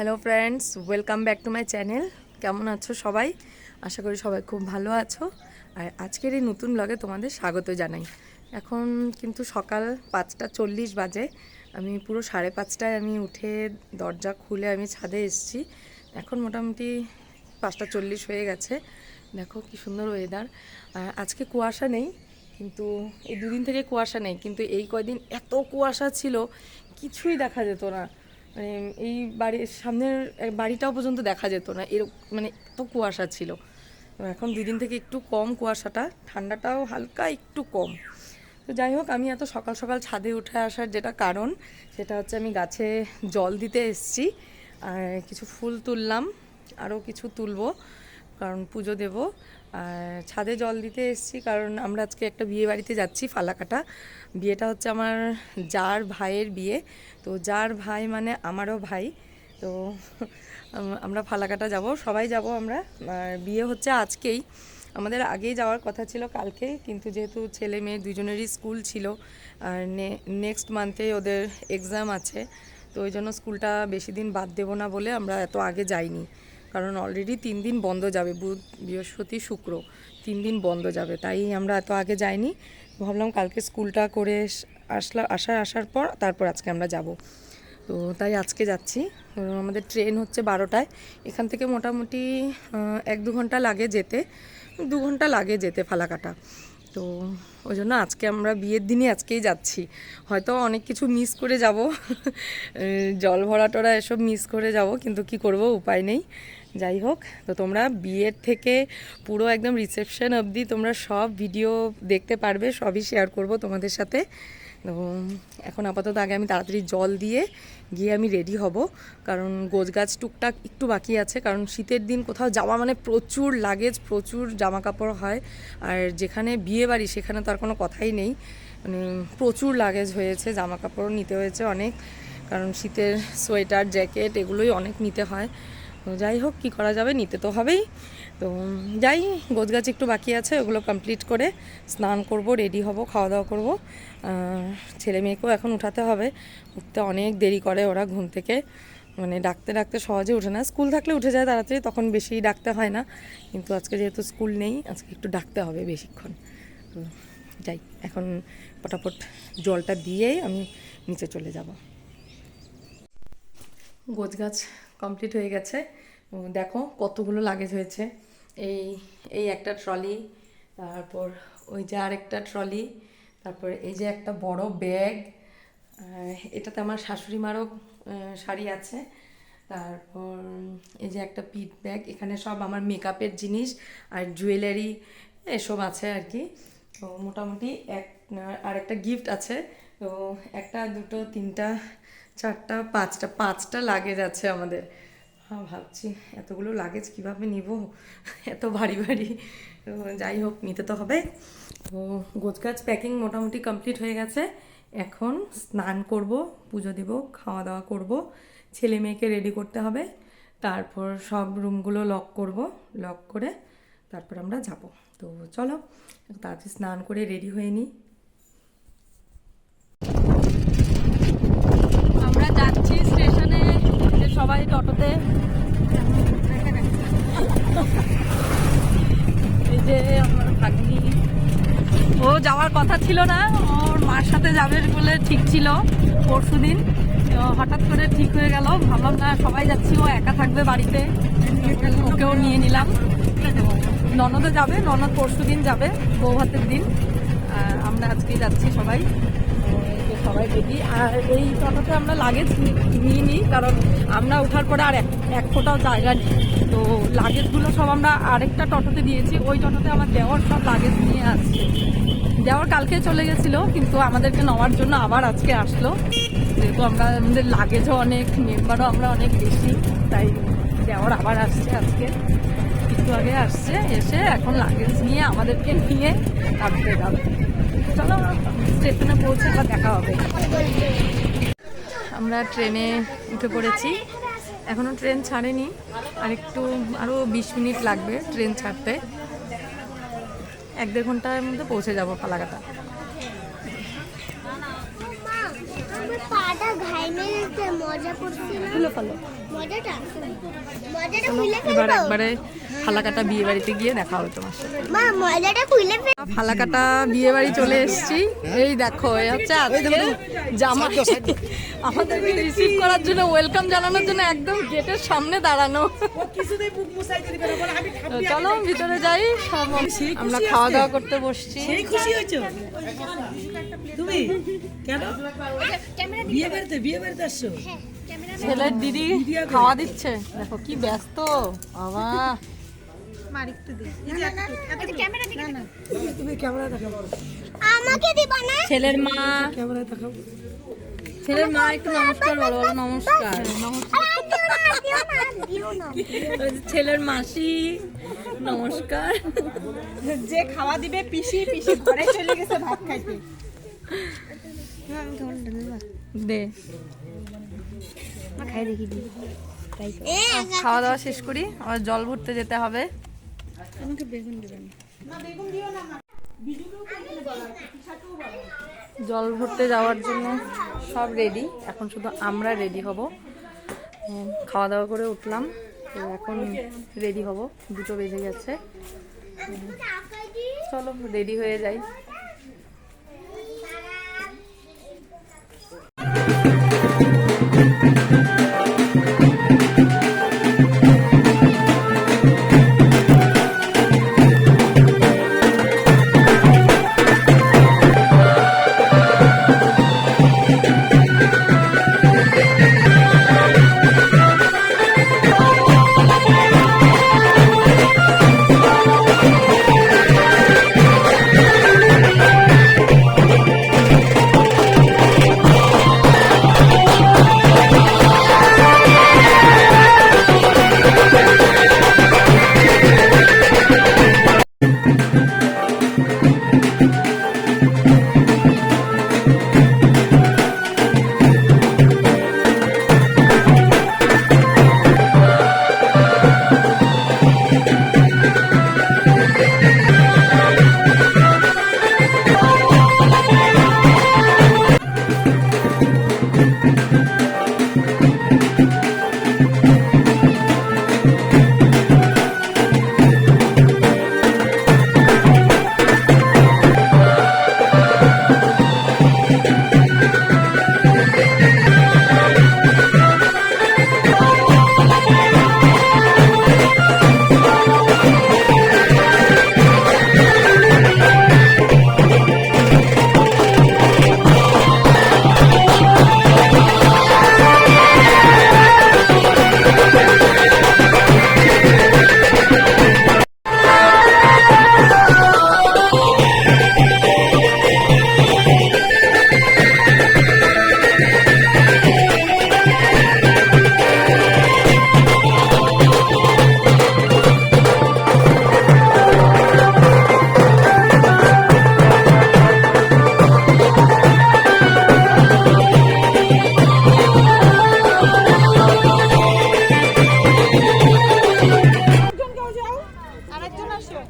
Hello friends welcome back to my channel কেমন আছো সবাই? আশা করি সবাই খুব ভালো আছো। আর আজকের এই নতুন ব্লগে তোমাদের স্বাগত জানাই। এখন কিন্তু সকাল পাঁচটা চল্লিশ বাজে। আমি পুরো সাড়ে পাঁচটায় আমি উঠে দরজা খুলে আমি ছাদে এসেছি। এখন মোটামুটি পাঁচটা চল্লিশ হয়ে গেছে। দেখো কি সুন্দর ওয়েদার আজকে কুয়াশা নেই, কিন্তু এই দুদিন থেকে কুয়াশা নেই। কিন্তু এই কয়দিন এত কুয়াশা ছিল, কিছুই দেখা যেত না। মানে এই বাড়ির সামনের বাড়িটাও পর্যন্ত দেখা যেত না। এরকম মানে এত কুয়াশা ছিল। এখন দুদিন থেকে একটু কম কুয়াশাটা, ঠান্ডাটাও হালকা একটু কম। তো যাই হোক, আমি এত সকাল সকাল ছাদে উঠে আসার যেটা কারণ, সেটা হচ্ছে আমি গাছে জল দিতে এসছি। আর কিছু ফুল তুললাম, আরও কিছু তুলবো। কারণ পুজো দেব। আর ছাদে জল দিতে এসেছি কারণ আমরা আজকে একটা বিয়ে বাড়িতে যাচ্ছি ফালাকাটা। বিয়েটা হচ্ছে আমার যার ভাইয়ের বিয়ে। তো যার ভাই মানে আমারও ভাই। তো আমরা ফালাকাটা যাব, সবাই যাব আমরা। আর বিয়ে হচ্ছে আজকেই। আমাদের আগেই যাওয়ার কথা ছিল কালকে, কিন্তু যেহেতু ছেলে মেয়ে দুজনেরই স্কুল ছিল, আর নেক্সট মান্থে ওদের এক্সাম আছে, তো ওই জন্য স্কুলটা বেশি দিন বাদ দেবো না বলে আমরা এত আগে যাইনি। কারণ অলরেডি তিন দিন বন্ধ যাবে বুধ বৃহস্পতি, শুক্র, তিন দিন বন্ধ যাবে। তাই আমরা এত আগে যাইনি। ভাবলাম কালকে স্কুলটা করে আসলা, আসার আসার পর তারপর আজকে আমরা যাব। তো তাই আজকে যাচ্ছি। আমাদের ট্রেন হচ্ছে বারোটায়। এখান থেকে মোটামুটি এক দু ঘণ্টা লাগে যেতে, দু ঘণ্টা লাগে যেতে ফালাকাটা। তো ওই জন্য আজকে আমরা বিয়ের দিনই আজকেই যাচ্ছি। হয়তো অনেক কিছু মিস করে যাব। জল ভরা টরা এসব মিস করে যাব, কিন্তু কি করব, উপায় নেই। যাই হোক তো তোমরা বিয়ের থেকে পুরো একদম রিসেপশন অবধি তোমরা সব ভিডিও দেখতে পারবে, সবই শেয়ার করব তোমাদের সাথে। তো এখন আপাতত আগে আমি তাড়াতাড়ি জল দিয়ে গিয়ে আমি রেডি হব, কারণ গোছ গাছ টুকটাক একটু বাকি আছে, কারণ শীতের দিন কোথাও যাওয়া মানে প্রচুর লাগেজ প্রচুর জামা কাপড় হয়, আর যেখানে বিয়ে বাড়ি সেখানে তো আর কোনো কথাই নেই। মানে প্রচুর লাগেজ হয়েছে জামা কাপড় নিতে হয়েছে অনেক, কারণ শীতের সোয়েটার জ্যাকেট এগুলোই অনেক নিতে হয়। তো যাই হোক, কী করা যাবে, নিতে তো হবেই। তো যাই গোছ গাছ একটু বাকি আছে, ওগুলো কমপ্লিট করে স্নান করব রেডি হব খাওয়া দাওয়া করব ছেলে মেয়েকেও এখন উঠাতে হবে। উঠতে অনেক দেরি করে ওরা ঘুম থেকে। মানে ডাকতে ডাকতে সহজে উঠে না। স্কুল থাকলে উঠে যায় তাড়াতাড়ি, তখন বেশি ডাকতে হয় না। কিন্তু আজকে যেহেতু স্কুল নেই, আজকে একটু ডাকতে হবে বেশিক্ষণ। তো যাই, এখন পটাপট জলটা দিয়েই আমি নিচে চলে যাব। গোছ গাছ কমপ্লিট হয়ে গেছে। দেখো কতগুলো লাগেজ হয়েছে। এই এই একটা ট্রলি তারপর ওই যে আরেকটা ট্রলি তারপর এই যে একটা বড় ব্যাগ এটাতে আমার শাশুড়ি মারও শাড়ি আছে। তারপর এই যে একটা পিট ব্যাগ এখানে সব আমার মেকআপের জিনিস আর জুয়েলারি এসব আছে আর কি। তো মোটামুটি এক আর একটা গিফট আছে। তো একটা, দুটো, তিনটা চারটা, পাঁচটা পাঁচটা লাগেজ আছে আমাদের। হ্যাঁ ভাবছি এতগুলো লাগেজ কীভাবে নিব? এত ভারী ভারী। যাই হোক, নিতে তো হবে। তো গোছগাছ প্যাকিং মোটামুটি কমপ্লিট হয়ে গেছে। এখন স্নান করব, পুজো দেব, খাওয়া দাওয়া করব। ছেলে মেয়েকে রেডি করতে হবে। তারপর সব রুমগুলো লক করব লক করে তারপর আমরা যাব। তো চলো, তাড়াতাড়ি স্নান করে রেডি হয়ে নিই আমরা যাচ্ছি স্টেশনে সবাই টোটোতে। এই যে আমার ভাগ্নি। ও যাওয়ার কথা ছিল না, ওর মার সাথে যাবে বলে ঠিক ছিল পরশু দিন হঠাৎ করে ঠিক হয়ে গেল, ভাবলাম না, সবাই যাচ্ছি, ও একা থাকবে বাড়িতে। ওকেও নিয়ে নিলাম। ননদও যাবে, ননদ পরশু দিন যাবে বউ হাতের দিন আমরা আজকে যাচ্ছি সবাই। সবাই রেডি। আর এই টোটোতে আমরা লাগেজ নিয়ে নিই, কারণ আমরা ওঠার পরে আর এক ফোটাও জায়গা নেই। তো লাগেজগুলো সব আমরা আরেকটা টোটোতে দিয়েছি। ওই টোটোতে আমার দেওয়ার সব লাগেজ নিয়ে আসছে। দেওয়ার কালকে চলে গেছিল, কিন্তু আমাদেরকে নেওয়ার জন্য আবার আজকে আসলো। যেহেতু আমরা আমাদের লাগেজও অনেক মেম্বারও আমরা অনেক বেশি, তাই দেওয়ার আবার আসছে আজকে। একটু আগে আসছে, এসে এখন লাগেজ নিয়ে আমাদেরকে নিয়ে তারপরে যাবে চলো স্টেশনে পৌঁছে বা দেখা হবে। আমরা ট্রেনে উঠে পড়েছি। এখনও ট্রেন ছাড়েনি। আর একটু আরও বিশ মিনিট লাগবে ট্রেন ছাড়তে। এক দেড় ঘণ্টার মধ্যে পৌঁছে যাব খুলে ফেলো। এবার একবারে ফালাকাটা বিয়ে বাড়িতে গিয়ে দেখা হবে তোমার সাথে। ফালাকাটা বিয়ে বাড়ি চলে এসেছি। এই দেখো এই হচ্ছে আজকে জামাই। আমাদেরকে রিসিভ করার জন্য ওয়েলকাম জানানোর জন্য একদম গেটের সামনে দাঁড়ানো। চলো ভিতরে যাই সব আমরা খাওয়া দাওয়া করতে বসছি। খুশি হয়েছো? তুমি? কেন? বিয়ে বাড়িতে বিয়ে বাড়িতে আসছো? ছেলের দিদি খাওয়া দিচ্ছে। দেখো কি ব্যস্ত। বাবা। ছেলের ছেলের মাসি নমস্কার যে খাওয়া দিবে পিসি পিসি ঘরে চলে গেছে ভাত খাইতে দে এ, খাওয়া দাওয়া শেষ করি, আবার জল ভরতে যেতে হবে। জল ভরতে যাওয়ার জন্য সব রেডি এখন শুধু আমরা রেডি হব। খাওয়া দাওয়া করে উঠলাম। তো এখন রেডি হব। দুটো বেজে গেছে। চলো রেডি হয়ে যাই। একজন আরেকজন আসো।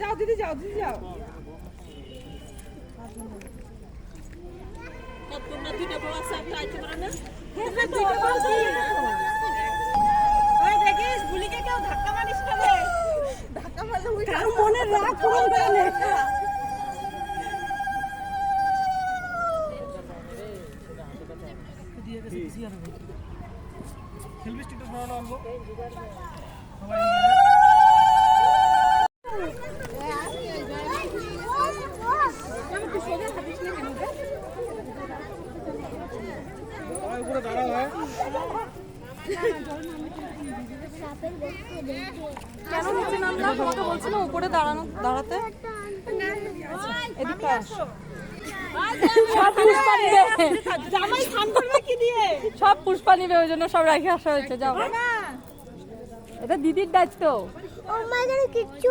যাও দিদি যাও দিদি যাও। ওই দেখিস বুলিকে কেউ ধাক্কা মারিস না রে। ধাক্কা মারলে উঠে মনে রাগ পূরণ করে নে খেলবি স্টিটাস বানানো আনব সবাই উপরে দাঁড়াও হ্যাঁ কেন নিচে নামলাম তোমাকে বলছিলাম উপরে দাঁড়ানো দাঁড়াতে এদিকে আস। সব পুষ্পা নিবে। জামাই স্নান করবে কি দিয়ে সব পুষ্পা নিবে ওই জন্য সব রাখি আসা হয়েছে যাও। এটা দিদির দায়িত্ব। ও মাই গড কিচ্ছু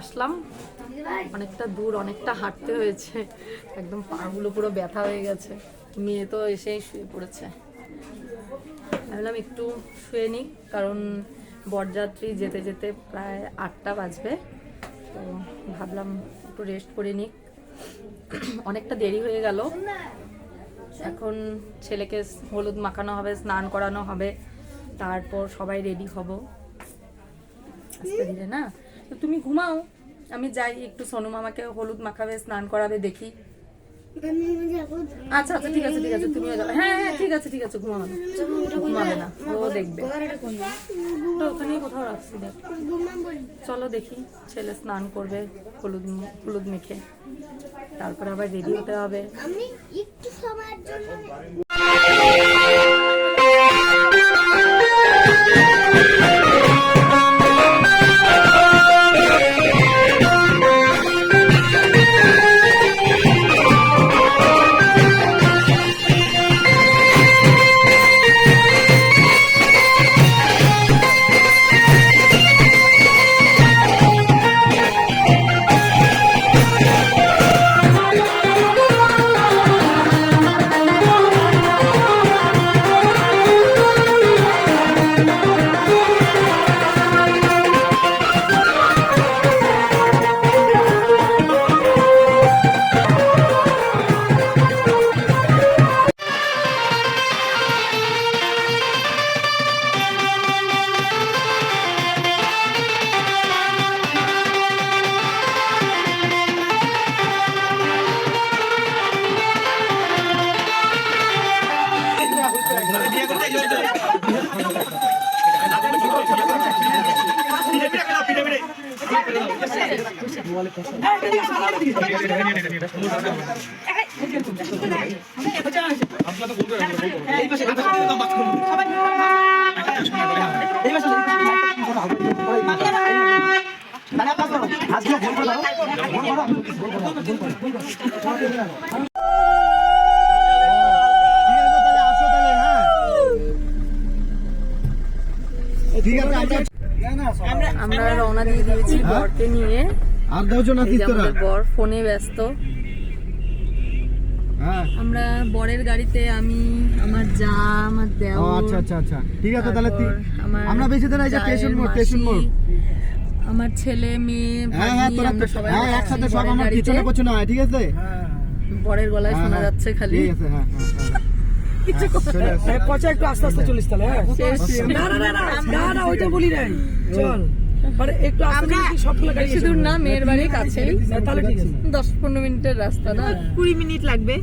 আসলাম। অনেকটা দূর, অনেকটা হাঁটতে হয়েছে। একদম পাগুলো পুরো ব্যথা হয়ে গেছে। মেয়ে তো এসেই শুয়ে পড়েছে। ভাবলাম একটু শুয়ে নিই, কারণ বরযাত্রী যেতে যেতে প্রায় আটটা বাজবে। তো ভাবলাম একটু রেস্ট করে নিই অনেকটা দেরি হয়ে গেল। এখন ছেলেকে হলুদ মাখানো হবে, স্নান করানো হবে। তারপর সবাই রেডি হব। না তো তুমি ঘুমাও। আমি যাই, একটু সোনু মামাকে হলুদ মাখাবে, স্নান করাবে, দেখি। আচ্ছা আচ্ছা ঠিক আছে ঠিক আছে, তুমিও যাও হ্যাঁ হ্যাঁ ঠিক আছে ঠিক আছে, ঘুমাবে না। ঘুমাবে না, ও দেখবে। ওটা ওখানেই কোথাও রাখছি, দেখ। চলো দেখি, ছেলে স্নান করবে, হলুদ হলুদ মেখে। তারপরে আবার রেডি হতে হবে। আমি একটু সময়ের জন্য ঠিক আছে আচ্ছা আমরা রওনা দিয়ে দিয়েছি বরকে নিয়ে। আর দাও না এই বর ফোনে ব্যস্ত। হ্যাঁ। আমরা বরের গাড়িতে আমি আমার যা আমার ও দেওর আচ্ছা আচ্ছা আচ্ছা। ঠিক আছে তাহলে আমার দিন এই যে স্টেশন মোড় স্টেশন মোড় আমার ছেলে মেয়ে হ্যাঁ হ্যাঁ তোরা আমরা সবাই হ্যাঁ একসাথে সব আমার পিছনে পিছনে হয় ঠিক আছে? বরের গলায় হ্যাঁ, শোনা হ্যাঁ, যাচ্ছে খালি। ঠিক আছে হ্যাঁ হ্যাঁ, চলে আসো। পচা একটু আস্তে আস্তে চলিস তাহলে হ্যাঁ। না না না না না না ওইটা বলি নাই। চল। মানে একটু বেশি দূর না মেয়ের বাড়ির কাছেই। হ্যাঁ, তাহলে ঠিক আছে। দশ পনেরো মিনিটের রাস্তা না? কুড়ি মিনিট লাগবে।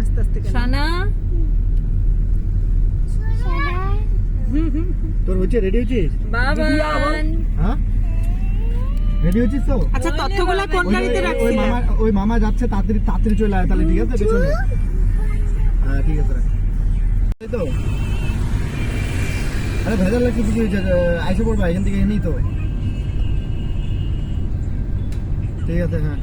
আস্তে আস্তে সানা তোর হচ্ছে রেডি হচ্ছিস বাবান হ্যাঁ? রেডি হচ্ছিস তো? আচ্ছা তথ্যগুলো কোন ওই- গাড়িতে ওই- ওই মামা ওই মামা যাচ্ছে তাড়াতাড়ি তাড়াতাড়ি চলে আয় তাহলে ঠিক আছে পেছনে। হ্যাঁ ঠিক আছে রাখ। তো। আরে ভেজাল লাগছে কিছু আইসে পড়বা এখান থেকে এনেই তো। ঠিক আছে হ্যাঁ।